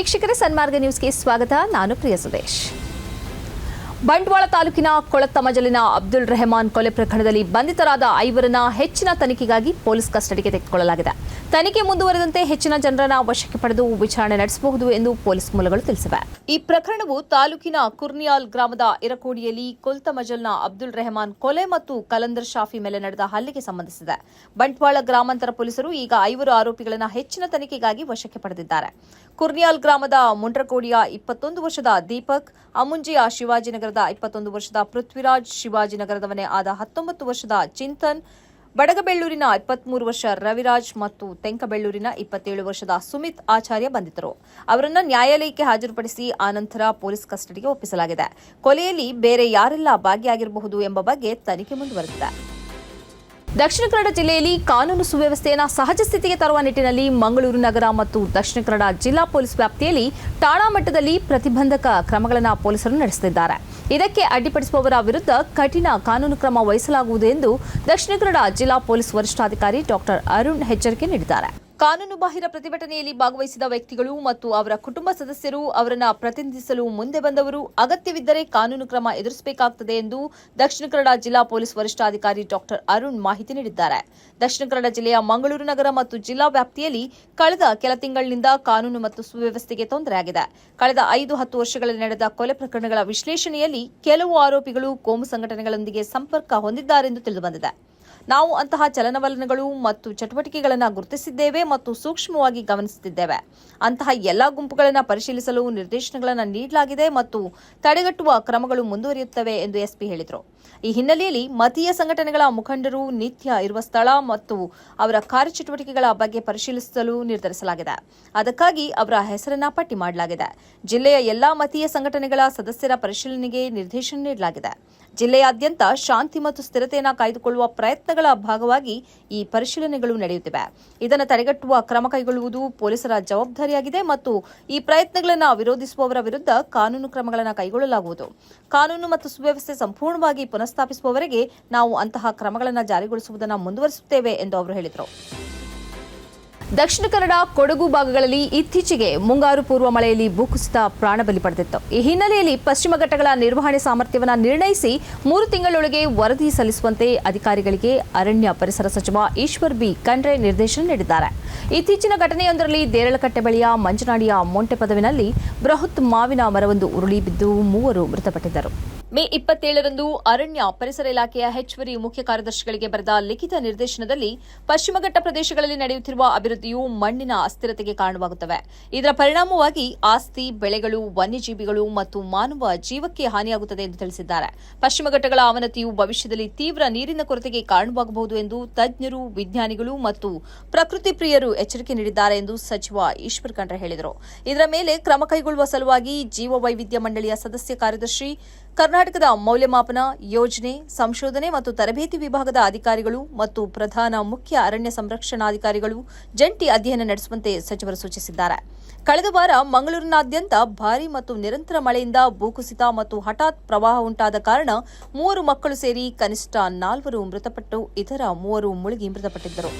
ವೀಕ್ಷಕರೇ ಸನ್ಮಾರ್ಗ ನ್ಯೂಸ್ಗೆ ಸ್ವಾಗತ. ನಾನು ಪ್ರಿಯ ಸುದೇಶ್ ಬಂಟ್ವಾಳ ತಾಲೂಕಿನ ಕೊಳತ್ತಮಜಲಿನ ಅಬ್ದುಲ್ ರೆಹಮಾನ್ ಕೊಲೆ ಪ್ರಕರಣದಲ್ಲಿ ಬಂಧಿತರಾದ ಐವರನ್ನ ಹೆಚ್ಚಿನ ತನಿಖೆಗಾಗಿ ಪೊಲೀಸ್ ಕಸ್ಟಡಿಗೆ ತೆಗೆದುಕೊಳ್ಳಲಾಗಿದೆ. ತನಿಖೆ ಮುಂದುವರೆದಂತೆ ಹೆಚ್ಚಿನ ಜನರನ್ನ ವಶಕ್ಕೆ ಪಡೆದು ವಿಚಾರಣೆ ನಡೆಸಬಹುದು ಎಂದು ಪೊಲೀಸ್ ಮೂಲಗಳು ತಿಳಿಸಿವೆ. ಈ ಪ್ರಕರಣವು ತಾಲೂಕಿನ ಕುರ್ನಿಯಾಲ್ ಗ್ರಾಮದ ಇರಕೋಡಿಯಲ್ಲಿ ಕೊಲ್ತಮಜಲ್ನ ಅಬ್ದುಲ್ ರೆಹಮಾನ್ ಕೊಲೆ ಮತ್ತು ಕಲಂದರ್ ಶಾಫಿ ಮೇಲೆ ನಡೆದ ಹಲ್ಲೆಗೆ ಸಂಬಂಧಿಸಿದೆ. ಬಂಟ್ವಾಳ ಗ್ರಾಮಾಂತರ ಪೊಲೀಸರು ಈಗ ಐವರು ಆರೋಪಿಗಳನ್ನ ಹೆಚ್ಚಿನ ತನಿಖೆಗಾಗಿ ವಶಕ್ಕೆ ಪಡೆದಿದ್ದಾರೆ. ಕುರ್ನಿಯಾಲ್ ಗ್ರಾಮದ ಮುಂಡ್ರಕೋಡಿಯ ಇಪ್ಪತ್ತೊಂದು ವರ್ಷದ ದೀಪಕ್, ಅಮುಂಜಿಯ ಶಿವಾಜಿನಗರದ ಇಪ್ಪತ್ತೊಂದು ವರ್ಷದ ಪೃಥ್ವಿರಾಜ್ ಶಿವಾಜಿನಗರದವನೇ ಆದ ಹತ್ತೊಂಬತ್ತು ವರ್ಷದ ಚಿಂತನ್, ಬಡಗಬೆಳ್ಳೂರಿನ ಇಪ್ಪತ್ಮೂರು ವರ್ಷ ರವಿರಾಜ್ ಮತ್ತು ತೆಂಕಬೆಳ್ಳೂರಿನ ಇಪ್ಪತ್ತೇಳು ವರ್ಷದ ಸುಮಿತ್ ಆಚಾರ್ಯ ಬಂಧಿತರು. ಅವರನ್ನ ನ್ಯಾಯಾಲಯಕ್ಕೆ ಹಾಜರುಪಡಿಸಿ ಆನಂತರ ಪೊಲೀಸ್ ಕಸ್ಟಡಿಗೆ ಒಪ್ಪಿಸಲಾಗಿದೆ. ಕೊಲೆಯಲ್ಲಿ ಬೇರೆ ಯಾರೆಲ್ಲ ಭಾಗಿಯಾಗಿರಬಹುದು ಎಂಬ ಬಗ್ಗೆ ತನಿಖೆ ಮುಂದುವರೆದಿದೆ. ದಕ್ಷಿಣ ಕನ್ನಡ ಜಿಲ್ಲೆಯಲ್ಲಿ ಕಾನೂನು ಸುವ್ಯವಸ್ಥೆಯನ್ನು ಸಹಜ ಸ್ಥಿತಿಗೆ ತರುವ ನಿಟ್ಟಿನಲ್ಲಿ ಮಂಗಳೂರು ನಗರ ಮತ್ತು ದಕ್ಷಿಣ ಕನ್ನಡ ಜಿಲ್ಲಾ ಪೊಲೀಸ್ ವ್ಯಾಪ್ತಿಯಲ್ಲಿ ಠಾಣಾ ಮಟ್ಟದಲ್ಲಿ ಪ್ರತಿಬಂಧಕ ಕ್ರಮಗಳನ್ನು ಪೊಲೀಸರು ನಡೆಸುತ್ತಿದ್ದಾರೆ. ಇದಕ್ಕೆ ಅಡ್ಡಿಪಡಿಸುವವರ ವಿರುದ್ಧ ಕಠಿಣ ಕಾನೂನು ಕ್ರಮ ವಹಿಸಲಾಗುವುದು ಎಂದು ದಕ್ಷಿಣ ಕನ್ನಡ ಜಿಲ್ಲಾ ಪೊಲೀಸ್ ವರಿಷ್ಠಾಧಿಕಾರಿ ಡಾಕ್ಟರ್ ಅರುಣ್ ಎಚ್ಚರಿಕೆ ನೀಡಿದ್ದಾರೆ. ಕಾನೂನು ಬಾಹಿರ ಪ್ರತಿಭಟನೆಯಲ್ಲಿ ಭಾಗವಹಿಸಿದ ವ್ಯಕ್ತಿಗಳು ಮತ್ತು ಅವರ ಕುಟುಂಬ ಸದಸ್ಯರು ಅವರನ್ನು ಪ್ರತಿನಿಧಿಸಲು ಮುಂದೆ ಬಂದವರು ಅಗತ್ಯವಿದ್ದರೆ ಕಾನೂನು ಕ್ರಮ ಎದುರಿಸಬೇಕಾಗುತ್ತದೆ ಎಂದು ದಕ್ಷಿಣ ಕನ್ನಡ ಜಿಲ್ಲಾ ಪೊಲೀಸ್ ವರಿಷ್ಠಾಧಿಕಾರಿ ಡಾ ಅರುಣ್ ಮಾಹಿತಿ ನೀಡಿದ್ದಾರೆ. ದಕ್ಷಿಣ ಕನ್ನಡ ಜಿಲ್ಲೆಯ ಮಂಗಳೂರು ನಗರ ಮತ್ತು ಜಿಲ್ಲಾ ವ್ಯಾಪ್ತಿಯಲ್ಲಿ ಕಳೆದ ಕೆಲ ತಿಂಗಳಿನಿಂದ ಕಾನೂನು ಮತ್ತು ಸುವ್ಯವಸ್ಥೆಗೆ ತೊಂದರೆಯಾಗಿದೆ. ಕಳೆದ ಐದು ಹತ್ತು ವರ್ಷಗಳಲ್ಲಿ ನಡೆದ ಕೊಲೆ ಪ್ರಕರಣಗಳ ವಿಶ್ಲೇಷಣೆಯಲ್ಲಿ ಕೆಲವು ಆರೋಪಿಗಳು ಕೋಮು ಸಂಘಟನೆಗಳೊಂದಿಗೆ ಸಂಪರ್ಕ ಹೊಂದಿದ್ದಾರೆಂದು ತಿಳಿದುಬಂದಿದೆ. ನಾವು ಅಂತಹ ಚಲನವಲನಗಳು ಮತ್ತು ಚಟುವಟಿಕೆಗಳನ್ನು ಗುರುತಿಸಿದ್ದೇವೆ ಮತ್ತು ಸೂಕ್ಷ್ಮವಾಗಿ ಗಮನಿಸುತ್ತಿದ್ದೇವೆ. ಅಂತಹ ಎಲ್ಲ ಗುಂಪುಗಳನ್ನು ಪರಿಶೀಲಿಸಲು ನಿರ್ದೇಶನಗಳನ್ನು ನೀಡಲಾಗಿದೆ ಮತ್ತು ತಡೆಗಟ್ಟುವ ಕ್ರಮಗಳು ಮುಂದುವರಿಯುತ್ತವೆ ಎಂದು ಎಸ್ಪಿ ಹೇಳಿದರು. ಈ ಹಿನ್ನೆಲೆಯಲ್ಲಿ ಮತೀಯ ಸಂಘಟನೆಗಳ ಮುಖಂಡರು ನಿತ್ಯ ಇರುವ ಸ್ಥಳ ಮತ್ತು ಅವರ ಕಾರ್ಯಚಟುವಟಿಕೆಗಳ ಬಗ್ಗೆ ಪರಿಶೀಲಿಸಲು ನಿರ್ಧರಿಸಲಾಗಿದೆ. ಅದಕ್ಕಾಗಿ ಅವರ ಹೆಸರನ್ನ ಪಟ್ಟಿ ಮಾಡಲಾಗಿದೆ. ಜಿಲ್ಲೆಯ ಎಲ್ಲಾ ಮತೀಯ ಸಂಘಟನೆಗಳ ಸದಸ್ಯರ ಪರಿಶೀಲನೆಗೆ ನಿರ್ದೇಶನ ನೀಡಲಾಗಿದೆ. ಜಿಲ್ಲೆಯಾದ್ಯಂತ ಶಾಂತಿ ಮತ್ತು ಸ್ಥಿರತೆಯನ್ನು ಕಾಯ್ದುಕೊಳ್ಳುವ ಪ್ರಯತ್ನಗಳ ಭಾಗವಾಗಿ ಈ ಪರಿಶೀಲನೆಗಳು ನಡೆಯುತ್ತಿವೆ. ಇದನ್ನು ತಡೆಗಟ್ಟುವ ಕ್ರಮ ಕೈಗೊಳ್ಳುವುದು ಪೊಲೀಸರ ಜವಾಬ್ದಾರಿಯಾಗಿದೆ ಮತ್ತು ಈ ಪ್ರಯತ್ನಗಳನ್ನು ವಿರೋಧಿಸುವವರ ವಿರುದ್ಧ ಕಾನೂನು ಕ್ರಮಗಳನ್ನು ಕೈಗೊಳ್ಳಲಾಗುವುದು. ಕಾನೂನು ಮತ್ತು ಸುವ್ಯವಸ್ಥೆ ಸಂಪೂರ್ಣವಾಗಿ ಪುನಃಸ್ಥಾಪಿಸುವವರೆಗೆ ನಾವು ಅಂತಹ ಕ್ರಮಗಳನ್ನು ಜಾರಿಗೊಳಿಸುವುದನ್ನು ಮುಂದುವರಿಸುತ್ತೇವೆ ಎಂದು ಅವರು ಹೇಳಿದರು. ದಕ್ಷಿಣ ಕನ್ನಡ ಕೊಡಗು ಭಾಗಗಳಲ್ಲಿ ಇತ್ತೀಚೆಗೆ ಮುಂಗಾರು ಪೂರ್ವ ಮಳೆಯಲ್ಲಿ ಭೂಕುಸಿತ ಪ್ರಾಣಬಲಿ ಪಡೆದಿತ್ತು. ಈ ಹಿನ್ನೆಲೆಯಲ್ಲಿ ಪಶ್ಚಿಮ ಘಟ್ಟಗಳ ನಿರ್ವಹಣೆ ಸಾಮರ್ಥ್ಯವನ್ನು ನಿರ್ಣಯಿಸಿ ಮೂರು ತಿಂಗಳೊಳಗೆ ವರದಿ ಸಲ್ಲಿಸುವಂತೆ ಅಧಿಕಾರಿಗಳಿಗೆ ಅರಣ್ಯ ಪರಿಸರ ಸಚಿವ ಈಶ್ವರ್ ಬಿ. ಖಂಡ್ರೆ ನಿರ್ದೇಶನ ನೀಡಿದ್ದಾರೆ. ಇತ್ತೀಚಿನ ಘಟನೆಯೊಂದರಲ್ಲಿ ದೇರಳಕಟ್ಟೆ ಬಳಿಯ ಮಂಜನಾಡಿಯ ಮೊಂಟೆ ಪದವಿನಲ್ಲಿ ಬೃಹತ್ ಮಾವಿನ ಮರವೊಂದು ಉರುಳಿ ಬಿದ್ದು ಮೂವರು ಮೃತಪಟ್ಟಿದ್ದರು. ಮೇ ಇಪ್ಪತ್ತೇಳರಂದು ಅರಣ್ಯ ಪರಿಸರ ಇಲಾಖೆಯ ಹೆಚ್ಚುವರಿ ಮುಖ್ಯ ಕಾರ್ಯದರ್ಶಿಗಳಿಗೆ ಬರೆದ ಲಿಖಿತ ನಿರ್ದೇಶನದಲ್ಲಿ ಪಶ್ಚಿಮಘಟ್ಟ ಪ್ರದೇಶಗಳಲ್ಲಿ ನಡೆಯುತ್ತಿರುವ ಅಭಿವೃದ್ಧಿಯು ಮಣ್ಣಿನ ಅಸ್ಥಿರತೆಗೆ ಕಾರಣವಾಗುತ್ತವೆ. ಇದರ ಪರಿಣಾಮವಾಗಿ ಆಸ್ತಿ, ಬೆಳೆಗಳು, ವನ್ಯಜೀವಿಗಳು ಮತ್ತು ಮಾನವ ಜೀವಕ್ಕೆ ಹಾನಿಯಾಗುತ್ತದೆ ಎಂದು ತಿಳಿಸಿದ್ದಾರೆ. ಪಶ್ಚಿಮಘಟ್ಟಗಳ ಅವನತಿಯು ಭವಿಷ್ಯದಲ್ಲಿ ತೀವ್ರ ನೀರಿನ ಕೊರತೆಗೆ ಕಾರಣವಾಗಬಹುದು ಎಂದು ತಜ್ಞರು, ವಿಜ್ಞಾನಿಗಳು ಮತ್ತು ಪ್ರಕೃತಿ ಪ್ರಿಯರು ಎಚ್ಚರಿಕೆ ನೀಡಿದ್ದಾರೆ ಎಂದು ಸಚಿವ ಈಶ್ವರ್ ಖಂಡ್ರೆ ಹೇಳಿದರು. ಇದರ ಮೇಲೆ ಕ್ರಮ ಕೈಗೊಳ್ಳುವ ಸಲುವಾಗಿ ಜೀವ ವೈವಿಧ್ಯ ಮಂಡಳಿಯ ಸದಸ್ಯ ಕಾರ್ಯದರ್ಶಿ ಕರ್ನಾಟಕದ ಮೌಲ್ಯಮಾಪನ, ಯೋಜನೆ, ಸಂಶೋಧನೆ ಮತ್ತು ತರಬೇತಿ ವಿಭಾಗದ ಅಧಿಕಾರಿಗಳು ಮತ್ತು ಪ್ರಧಾನ ಮುಖ್ಯ ಅರಣ್ಯ ಸಂರಕ್ಷಣಾಧಿಕಾರಿಗಳು ಜಂಟಿ ಅಧ್ಯಯನ ನಡೆಸುವಂತೆ ಸಚಿವರು ಸೂಚಿಸಿದ್ದಾರೆ. ಕಳೆದ ವಾರ ಮಂಗಳೂರಿನಾದ್ಯಂತ ಭಾರಿ ಮತ್ತು ನಿರಂತರ ಮಳೆಯಿಂದ ಭೂಕುಸಿತ ಮತ್ತು ಹಠಾತ್ ಪ್ರವಾಹ ಉಂಟಾದ ಕಾರಣ ಮೂವರು ಮಕ್ಕಳು ಸೇರಿ ಕನಿಷ್ಠ ನಾಲ್ವರು ಮೃತಪಟ್ಟು, ಇತರ ಮೂವರು ಮುಳುಗಿ ಮೃತಪಟ್ಟಿದ್ದರು.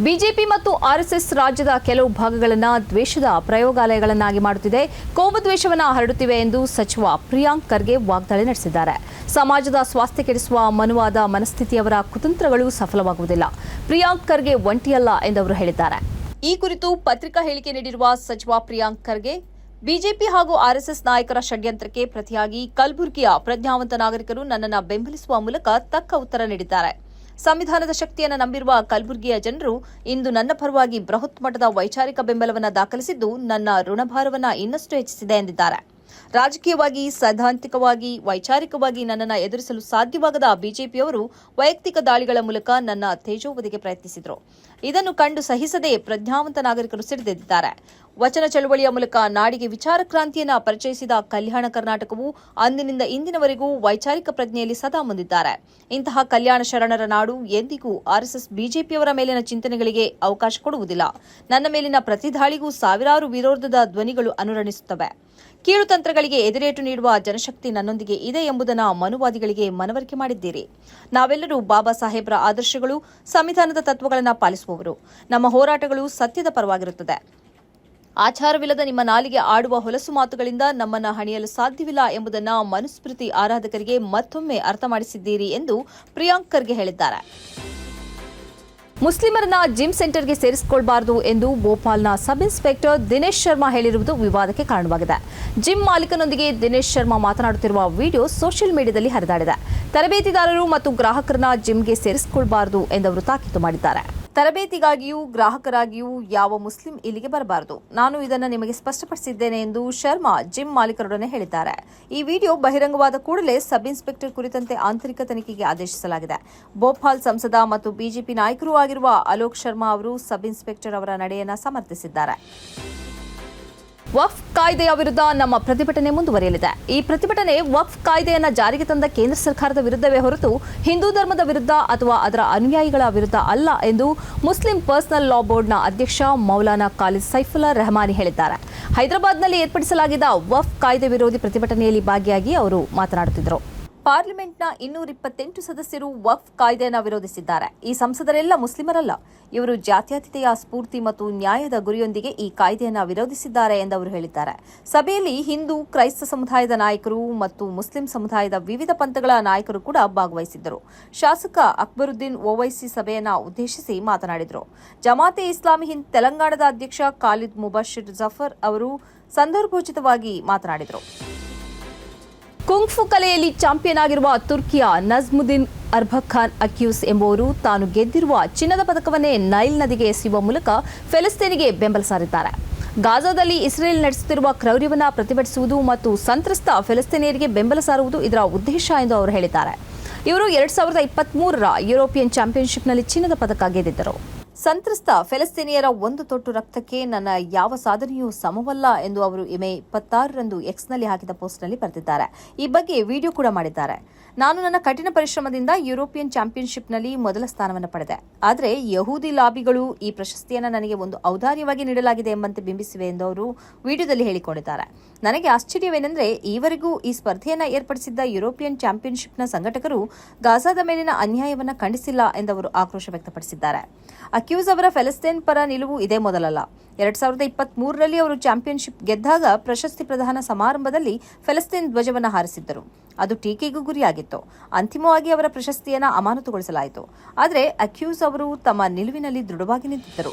ಬಿಜೆಪಿ ಮತ್ತು ಆರ್ಎಸ್ಎಸ್ ರಾಜ್ಯದ ಕೆಲವು ಭಾಗಗಳನ್ನು ದ್ವೇಷದ ಪ್ರಯೋಗಾಲಯಗಳನ್ನಾಗಿ ಮಾಡುತ್ತಿದೆ. ಕೋಮದ್ವೇಷವನ್ನು ಹರಡುತ್ತಿವೆ ಎಂದು ಸಚಿವ ಪ್ರಿಯಾಂಕ್ ಖರ್ಗೆ ವಾಗ್ದಾಳಿ ನಡೆಸಿದ್ದಾರೆ. ಸಮಾಜದ ಸ್ವಾಸ್ಥ್ಯ ಕೆಡಿಸುವ ಮನುವಾದ ಮನಸ್ಥಿತಿಯವರ ಕುತಂತ್ರಗಳು ಸಫಲವಾಗುವುದಿಲ್ಲ. ಪ್ರಿಯಾಂಕ್ ಖರ್ಗೆ ಒಂಟಿಯಲ್ಲ ಎಂದು ಅವರು ಹೇಳಿದ್ದಾರೆ. ಈ ಕುರಿತು ಪತ್ರಿಕಾ ಹೇಳಿಕೆ ನೀಡಿರುವ ಸಚಿವ ಪ್ರಿಯಾಂಕ್ ಖರ್ಗೆ, ಬಿಜೆಪಿ ಹಾಗೂ ಆರ್ಎಸ್ಎಸ್ ನಾಯಕರ ಷಡ್ಯಂತ್ರಕ್ಕೆ ಪ್ರತಿಯಾಗಿ ಕಲಬುರಗಿಯ ಪ್ರಜ್ಞಾವಂತ ನಾಗರಿಕರು ನನ್ನನ್ನು ಬೆಂಬಲಿಸುವ ಮೂಲಕ ತಕ್ಕ ಉತ್ತರ ನೀಡಿದ್ದಾರೆ. ಸಂವಿಧಾನದ ಶಕ್ತಿಯನ್ನು ನಂಬಿರುವ ಕಲಬುರಗಿಯ ಜನರು ಇಂದು ನನ್ನ ಪರವಾಗಿ ಬೃಹತ್ ಮಟ್ಟದ ವೈಚಾರಿಕ ಬೆಂಬಲವನ್ನು ದಾಖಲಿಸಿದ್ದು ನನ್ನ ಋಣಭಾರವನ್ನು ಇನ್ನಷ್ಟು ಹೆಚ್ಚಿಸಿದೆ ಎಂದಿದ್ದಾರೆ. ರಾಜಕೀಯವಾಗಿ, ಸೈದ್ಧಾಂತಿಕವಾಗಿ, ವೈಚಾರಿಕವಾಗಿ ನನ್ನನ್ನು ಎದುರಿಸಲು ಸಾಧ್ಯವಾಗದ ಬಿಜೆಪಿಯವರು ವೈಯಕ್ತಿಕ ದಾಳಿಗಳ ಮೂಲಕ ನನ್ನ ತೇಜೋವಧಿಗೆ ಪ್ರಯತ್ನಿಸಿದರು. ಇದನ್ನು ಕಂಡು ಸಹಿಸದೆ ಪ್ರಜ್ಞಾವಂತ ನಾಗರಿಕರು ಸಿಡಿದೆದ್ದಿದ್ದಾರೆ. ವಚನ ಚಳವಳಿಯ ಮೂಲಕ ನಾಡಿಗೆ ವಿಚಾರ ಕ್ರಾಂತಿಯನ್ನ ಪರಿಚಯಿಸಿದ ಕಲ್ಯಾಣ ಕರ್ನಾಟಕವು ಅಂದಿನಿಂದ ಇಂದಿನವರೆಗೂ ವೈಚಾರಿಕ ಪ್ರಜ್ಞೆಯಲ್ಲಿ ಸದಾ ಮುಂದಿದ್ದಾರೆ. ಇಂತಹ ಕಲ್ಯಾಣ ಶರಣರ ನಾಡು ಎಂದಿಗೂ ಆರ್ಎಸ್ಎಸ್ ಬಿಜೆಪಿಯವರ ಮೇಲಿನ ಚಿಂತನೆಗಳಿಗೆ ಅವಕಾಶ ಕೊಡುವುದಿಲ್ಲ. ನನ್ನ ಮೇಲಿನ ಪ್ರತಿ ದಾಳಿಗೂ ಸಾವಿರಾರು ವಿರೋಧದ ಧ್ವನಿಗಳು ಅನುರಣಿಸುತ್ತವೆ. ಕೀಳು ತಂತ್ರಗಳಿಗೆ ಎದುರೇಟು ನೀಡುವ ಜನಶಕ್ತಿ ನನ್ನೊಂದಿಗೆ ಇದೆ ಎಂಬುದನ್ನು ಮನುವಾದಿಗಳಿಗೆ ಮನವರಿಕೆ ಮಾಡಿದ್ದೀರಿ. ನಾವೆಲ್ಲರೂ ಬಾಬಾ ಸಾಹೇಬ್ರ ಆದರ್ಶಗಳು, ಸಂವಿಧಾನದ ತತ್ವಗಳನ್ನು ಪಾಲಿಸುವವರು. ನಮ್ಮ ಹೋರಾಟಗಳು ಸತ್ಯದ ಪರವಾಗಿರುತ್ತದೆ. ಆಚಾರವಿಲ್ಲದ ನಿಮ್ಮ ನಾಲಿಗೆ ಆಡುವ ಹೊಲಸು ಮಾತುಗಳಿಂದ ನಮ್ಮನ್ನ ಹಣಿಯಲು ಸಾಧ್ಯವಿಲ್ಲ ಎಂಬುದನ್ನು ಮನುಸ್ಮೃತಿ ಆರಾಧಕರಿಗೆ ಮತ್ತೊಮ್ಮೆ ಅರ್ಥ ಮಾಡಿಸಿದ್ದೀರಿ ಎಂದು ಪ್ರಿಯಾಂಕ್ ಖರ್ಗೆ ಹೇಳಿದ್ದಾರೆ. ಮುಸ್ಲಿಮರನ್ನ ಜಿಮ್ ಸೆಂಟರ್ಗೆ ಸೇರಿಸಿಕೊಳ್ಬಾರದು ಎಂದು ಭೋಪಾಲ್ನ ಸಬ್ ಇನ್ಸ್ಪೆಕ್ಟರ್ ದಿನೇಶ್ ಶರ್ಮಾ ಹೇಳಿರುವುದು ವಿವಾದಕ್ಕೆ ಕಾರಣವಾಗಿದೆ. ಜಿಮ್ ಮಾಲೀಕನೊಂದಿಗೆ ದಿನೇಶ್ ಶರ್ಮಾ ಮಾತನಾಡುತ್ತಿರುವ ವಿಡಿಯೋ ಸೋಷಿಯಲ್ ಮೀಡಿಯಾದಲ್ಲಿ ಹರಿದಾಡಿದೆ. ತರಬೇತಿದಾರರು ಮತ್ತು ಗ್ರಾಹಕರನ್ನ ಜಿಮ್ಗೆ ಸೇರಿಸಿಕೊಳ್ಬಾರದು ಅವರು ತಾಕೀತು ಮಾಡಿದ್ದಾರೆ. ತರಬೇತಿಗಾಗಿಯೂ, ಗ್ರಾಹಕರಾಗಿಯೂ ಯಾವ ಮುಸ್ಲಿಂ ಇಲ್ಲಿಗೆ ಬರಬಾರದು. ನಾನು ಇದನ್ನು ನಿಮಗೆ ಸ್ಪಷ್ಟಪಡಿಸಿದ್ದೇನೆ ಎಂದು ಶರ್ಮಾ, ಜಿಮ್ ಮಾಲೀಕರೊಡನೆ ಹೇಳಿದ್ದಾರೆ. ಈ ವಿಡಿಯೋ ಬಹಿರಂಗವಾದ ಕೂಡಲೇ ಸಬ್ ಇನ್ಸ್ಪೆಕ್ಟರ್ ಕುರಿತಂತೆ ಆಂತರಿಕ ತನಿಖೆಗೆ ಆದೇಶಿಸಲಾಗಿದೆ. ಭೋಪಾಲ್ ಸಂಸದ ಮತ್ತು ಬಿಜೆಪಿ ನಾಯಕರೂ ಆಗಿರುವ ಅಲೋಕ್ ಶರ್ಮಾ ಅವರು ಸಬ್ ಇನ್ಸ್ಪೆಕ್ಟರ್ ಅವರ ನಡೆಯನ್ನು ಸಮರ್ಥಿಸಿದ್ದಾರೆ. ವಕ್ಫ್ ಕಾಯ್ದೆಯ ವಿರುದ್ಧ ನಮ್ಮ ಪ್ರತಿಭಟನೆ ಮುಂದುವರಿಯಲಿದೆ. ಈ ಪ್ರತಿಭಟನೆ ವಫ್ ಕಾಯ್ದೆಯನ್ನು ಜಾರಿಗೆ ತಂದ ಕೇಂದ್ರ ಸರ್ಕಾರದ ವಿರುದ್ಧವೇ ಹೊರತು ಹಿಂದೂ ಧರ್ಮದ ವಿರುದ್ಧ ಅಥವಾ ಅದರ ಅನುಯಾಯಿಗಳ ವಿರುದ್ಧ ಅಲ್ಲ ಎಂದು ಮುಸ್ಲಿಂ ಪರ್ಸನಲ್ ಲಾ ಬೋರ್ಡ್ನ ಅಧ್ಯಕ್ಷ ಮೌಲಾನಾ ಖಾಲಿದ್ ಸೈಫುಲ್ಲಾ ರೆಹಮಾನಿ ಹೇಳಿದ್ದಾರೆ. ಹೈದರಾಬಾದ್ನಲ್ಲಿ ಏರ್ಪಡಿಸಲಾಗಿದ್ದ ವಫ್ ಕಾಯ್ದೆ ವಿರೋಧಿ ಪ್ರತಿಭಟನೆಯಲ್ಲಿ ಭಾಗಿಯಾಗಿ ಅವರು ಮಾತನಾಡುತ್ತಿದ್ದರು. ಪಾರ್ಲಿಮೆಂಟ್ನ ಇನ್ನೂರ ಇಪ್ಪತ್ತೆಂಟು ಸದಸ್ಯರು ವಕ್ಫ್ ಕಾಯ್ದೆಯನ್ನು ವಿರೋಧಿಸಿದ್ದಾರೆ. ಈ ಸಂಸದರೆಲ್ಲ ಮುಸ್ಲಿಮರಲ್ಲ. ಇವರು ಜಾತ್ಯತೀತೆಯ ಸ್ಫೂರ್ತಿ ಮತ್ತು ನ್ಯಾಯದ ಗುರಿಯೊಂದಿಗೆ ಈ ಕಾಯ್ದೆಯನ್ನು ವಿರೋಧಿಸಿದ್ದಾರೆ ಎಂದು ಅವರು ಹೇಳಿದ್ದಾರೆ. ಸಭೆಯಲ್ಲಿ ಹಿಂದೂ, ಕ್ರೈಸ್ತ ಸಮುದಾಯದ ನಾಯಕರು ಮತ್ತು ಮುಸ್ಲಿಂ ಸಮುದಾಯದ ವಿವಿಧ ಪಂಥಗಳ ನಾಯಕರು ಕೂಡ ಭಾಗವಹಿಸಿದ್ದರು. ಶಾಸಕ ಅಕ್ಬರುದ್ದೀನ್ ಓವೈಸಿ ಸಭೆಯನ್ನು ಉದ್ದೇಶಿಸಿ ಮಾತನಾಡಿದರು. ಜಮಾತೆ ಇಸ್ಲಾಮಿ ಹಿಂದ್ ತೆಲಂಗಾಣದ ಅಧ್ಯಕ್ಷ ಖಾಲಿದ್ ಮುಬಶಿರ್ ಜಫರ್ ಅವರು ಸಂದರ್ಭೋಚಿತವಾಗಿ ಮಾತನಾಡಿದರು. ಕುಂಗ್ಫು ಕಲೆಯಲ್ಲಿ ಚಾಂಪಿಯನ್ ಆಗಿರುವ ತುರ್ಕಿಯ ನಜ್ಮುದ್ದೀನ್ ಅರ್ಭಖಾನ್ ಖಾನ್ ಅಕ್ಯೂಸ್ ಎಂಬುವರು ತಾನು ಗೆದ್ದಿರುವ ಚಿನ್ನದ ಪದಕವನ್ನೇ ನೈಲ್ ನದಿಗೆ ಎಸೆಯುವ ಮೂಲಕ ಫೆಲಿಸ್ತೀನಿಗೆ ಬೆಂಬಲ ಸಾರಿದ್ದಾರೆ. ಗಾಜಾದಲ್ಲಿ ಇಸ್ರೇಲ್ ನಡೆಸುತ್ತಿರುವ ಕ್ರೌರ್ಯವನ್ನು ಪ್ರತಿಭಟಿಸುವುದು ಮತ್ತು ಸಂತ್ರಸ್ತ ಫೆಲಿಸ್ತೀನಿಯರಿಗೆ ಬೆಂಬಲ ಸಾರುವುದು ಇದರ ಉದ್ದೇಶ ಎಂದು ಅವರು ಹೇಳಿದ್ದಾರೆ. ಇವರು ಎರಡ್ ಸಾವಿರದ ಇಪ್ಪತ್ತ್ ಯುರೋಪಿಯನ್ ಚಾಂಪಿಯನ್ಶಿಪ್ನಲ್ಲಿ ಚಿನ್ನದ ಪದಕ ಗೆದ್ದಿದ್ದರು. ಸಂತ್ರಸ್ತ ಫೆಲಸ್ತೀನಿಯರ ಒಂದು ತೊಟ್ಟು ರಕ್ತಕ್ಕೆ ನನ್ನ ಯಾವ ಸಾಧನೆಯೂ ಸಮವಲ್ಲ ಎಂದು ಅವರು ಇಮೆ ಇಪ್ಪತ್ತಾರರಂದು ಎಕ್ಸ್ನಲ್ಲಿ ಹಾಕಿದ ಪೋಸ್ಟ್ನಲ್ಲಿ ಬರೆದಿದ್ದಾರೆ. ಈ ಬಗ್ಗೆ ವಿಡಿಯೋ ಕೂಡ ಮಾಡಿದ್ದಾರೆ. ನಾನು ನನ್ನ ಕಠಿಣ ಪರಿಶ್ರಮದಿಂದ ಯುರೋಪಿಯನ್ ಚಾಂಪಿಯನ್ಶಿಪ್ನಲ್ಲಿ ಮೊದಲ ಸ್ಥಾನವನ್ನು ಪಡೆದೆ. ಆದರೆ ಯಹೂದಿ ಲಾಬಿಗಳು ಈ ಪ್ರಶಸ್ತಿಯನ್ನು ನನಗೆ ಒಂದು ಔದಾರ್ಯವಾಗಿ ನೀಡಲಾಗಿದೆ ಎಂಬಂತೆ ಬಿಂಬಿಸಿವೆ ಎಂದು ಅವರು ವಿಡಿಯೋದಲ್ಲಿ ಹೇಳಿಕೊಂಡಿದ್ದಾರೆ. ನನಗೆ ಆಶ್ಚರ್ಯವೇನೆಂದರೆ ಈವರೆಗೂ ಈ ಸ್ಪರ್ಧೆಯನ್ನು ಏರ್ಪಡಿಸಿದ್ದ ಯುರೋಪಿಯನ್ ಚಾಂಪಿಯನ್ಶಿಪ್ನ ಸಂಘಟಕರು ಗಾಜಾದ ಮೇಲಿನ ಅನ್ಯಾಯವನ್ನು ಖಂಡಿಸಿಲ್ಲ ಎಂದು ಅವರು ಆಕ್ರೋಶ ವ್ಯಕ್ತಪಡಿಸಿದ್ದಾರೆ. ಅಕ್ಯೂಸ್ ಅವರ ಫೆಲೆಸ್ತೇನ್ ಪರ ನಿಲುವು ಇದೇ ಮೊದಲಲ್ಲ. ಎರಡ್ ಸಾವಿರದ ಇಪ್ಪತ್ತ್ ಮೂರರಲ್ಲಿ ಅವರು ಚಾಂಪಿಯನ್ಶಿಪ್ ಗೆದ್ದಾಗ ಪ್ರಶಸ್ತಿ ಪ್ರದಾನ ಸಮಾರಂಭದಲ್ಲಿ ಫೆಲಿಸ್ತೀನ್ ಧ್ವಜವನ್ನು ಹಾರಿಸಿದ್ದರು. ಅದು ಟೀಕೆಗೂ ಗುರಿಯಾಗಿತ್ತು. ಅಂತಿಮವಾಗಿ ಅವರ ಪ್ರಶಸ್ತಿಯನ್ನು ಅಮಾನತುಗೊಳಿಸಲಾಯಿತು. ಆದರೆ ಅಕ್ಯೂಸ್ ಅವರು ತಮ್ಮ ನಿಲುವಿನಲ್ಲಿ ದೃಢವಾಗಿ ನಿಂತಿದ್ದರು.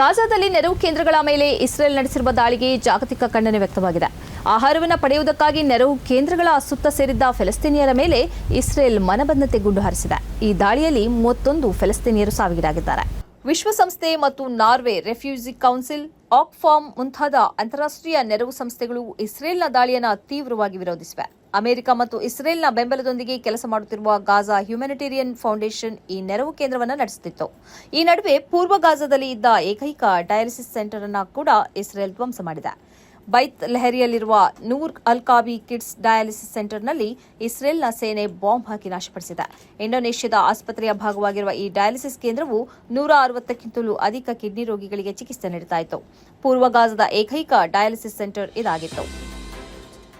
ಗಾಜಾದಲ್ಲಿ ನೆರವು ಕೇಂದ್ರಗಳ ಮೇಲೆ ಇಸ್ರೇಲ್ ನಡೆಸಿರುವ ದಾಳಿಗೆ ಜಾಗತಿಕ ಖಂಡನೆ ವ್ಯಕ್ತವಾಗಿದೆ. ಆಹಾರವನ್ನು ಪಡೆಯುವುದಕ್ಕಾಗಿ ನೆರವು ಕೇಂದ್ರಗಳ ಸುತ್ತ ಸೇರಿದ್ದ ಫೆಲಸ್ತೀನಿಯರ ಮೇಲೆ ಇಸ್ರೇಲ್ ಮನಬಂದತೆ ಗುಂಡು ಹಾರಿಸಿದೆ. ಈ ದಾಳಿಯಲ್ಲಿ ಮೂವತ್ತೊಂದು ಫೆಲಸ್ತೀನಿಯರು ಸಾವಿಗೀಡಾಗಿದ್ದಾರೆ. ವಿಶ್ವಸಂಸ್ಥೆ ಮತ್ತು ನಾರ್ವೆ ರೆಫ್ಯೂಜಿ ಕೌನ್ಸಿಲ್ ಆಕ್ಫಾರ್ಮ್ ಮುಂತಾದ ಅಂತಾರಾಷ್ಟ್ರೀಯ ನೆರವು ಸಂಸ್ಥೆಗಳು ಇಸ್ರೇಲ್ನ ದಾಳಿಯನ್ನು ತೀವ್ರವಾಗಿ ವಿರೋಧಿಸಿವೆ. ಅಮೆರಿಕ ಮತ್ತು ಇಸ್ರೇಲ್ನ ಬೆಂಬಲದೊಂದಿಗೆ ಕೆಲಸ ಮಾಡುತ್ತಿರುವ ಗಾಜಾ ಹ್ಯುಮ್ಯಾನಿಟೇರಿಯನ್ ಫೌಂಡೇಶನ್ ಈ ನೆರವು ಕೇಂದ್ರವನ್ನು ನಡೆಸುತ್ತಿತ್ತು. ಈ ನಡುವೆ ಪೂರ್ವ ಗಾಜಾದಲ್ಲಿ ಇದ್ದ ಏಕೈಕ ಡಯಾಲಿಸಿಸ್ ಸೆಂಟರ್ ಅನ್ನು ಕೂಡ ಇಸ್ರೇಲ್ ಧ್ವಂಸ ಮಾಡಿದೆ. ಬೈತ್ ಲೆಹರಿಯಲ್ಲಿರುವ ನೂರ್ ಅಲ್ಕಾಬಿ ಕಿಡ್ಸ್ ಡಯಾಲಿಸಿಸ್ ಸೆಂಟರ್ನಲ್ಲಿ ಇಸ್ರೇಲ್ನ ಸೇನೆ ಬಾಂಬ್ ಹಾಕಿ ನಾಶಪಡಿಸಿದೆ. ಇಂಡೋನೇಷ್ಯಾದ ಆಸ್ಪತ್ರೆಯ ಭಾಗವಾಗಿರುವ ಈ ಡಯಾಲಿಸಿಸ್ ಕೇಂದ್ರವು ನೂರ ಅರವತ್ತಕ್ಕಿಂತಲೂ ಅಧಿಕ ಕಿಡ್ನಿ ರೋಗಿಗಳಿಗೆ ಚಿಕಿತ್ಸೆ ನೀಡುತ್ತಾ ಇತ್ತು. ಪೂರ್ವ ಗಾಜದ ಏಕೈಕ ಡಯಾಲಿಸಿಸ್ ಸೆಂಟರ್ ಇದಾಗಿತ್ತು.